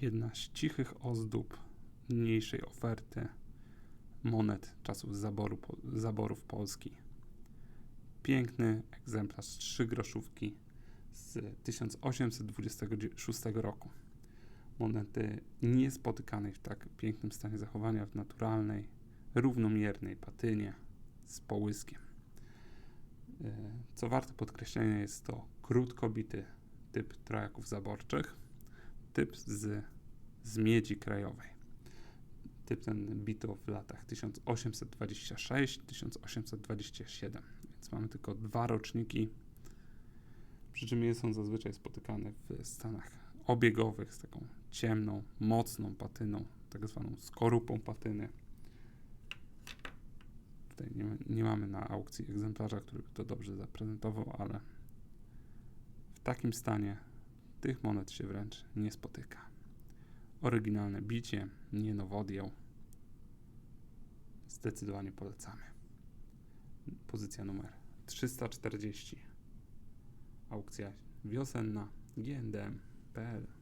Jedna z cichych ozdób niniejszej oferty monet czasów zaboru, zaborów Polski. Piękny egzemplarz trzy groszówki z 1826 roku. Monety niespotykanej w tak pięknym stanie zachowania, w naturalnej, równomiernej patynie z połyskiem. E, Co warte podkreślenia, jest to krótkobity typ trojaków zaborczych, typ z, z miedzi krajowej. Typ ten bito w latach 1826-1827, więc mamy tylko dwa roczniki, przy czym nie są zazwyczaj spotykane w stanach obiegowych z taką ciemną, mocną patyną, tak zwaną skorupą patyny. Tutaj nie, nie mamy na aukcji egzemplarza, który by to dobrze zaprezentował, ale w takim stanie tych monet się wręcz nie spotyka. Oryginalne bicie, nie nowodieł. Zdecydowanie polecamy. Pozycja numer 340. Aukcja wiosenna GNDM.pl